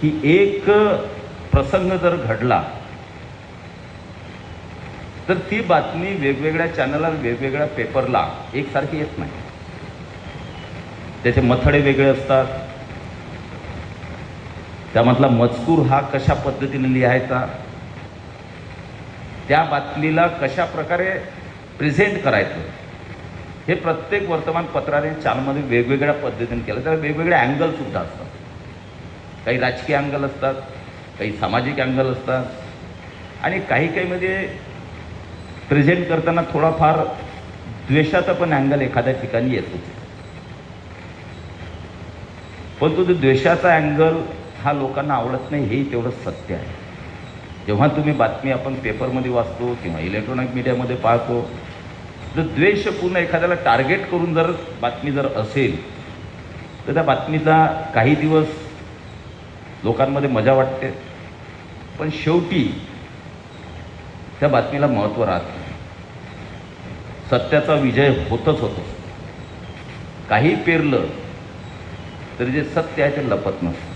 की एक प्रसंग जर घडला तर ती बातमी वेगवेगळ्या चॅनलला वेगवेगळ्या पेपरला एकसारखी येत नाही. त्याचे मथडे वेगळे असतात. त्यामधला मजकूर हा कशा पद्धतीने लिहायचा? त्या बातमीला कशा प्रकारे प्रेझेंट करायचं? हे प्रत्येक वर्तमानपत्राने चॅनलमध्ये वेगवेगळ्या पद्धतीने केलं. त्याला वेगवेगळे अँगलसुद्धा असतात. काही राजकीय अँगल असतात काही सामाजिक अँगल असतात. आणि काही काहीमध्ये म्हणजे प्रेझेंट करताना थोडाफार द्वेषाचा पण अँगल एखाद्या ठिकाणी येतो. पण तो जो द्वेषाचा अँगल हा लोकांना आवडत नाही हेही तेवढं सत्य आहे. जेव्हा तुम्ही बातमी आपण पेपरमध्ये वाचतो किंवा इलेक्ट्रॉनिक मीडियामध्ये पाहतो जर द्वेषपूर्ण एखाद्याला टार्गेट करून जर बातमी जर असेल तर त्या बातमीचा काही दिवस लोकांमध्ये मजा वाटते. पण शेवटी त्या बातमीला महत्त्व राहत सत्याचा विजय होतच होतो. काही पेरलं तरी जे सत्य आहे ते लपत नसतं.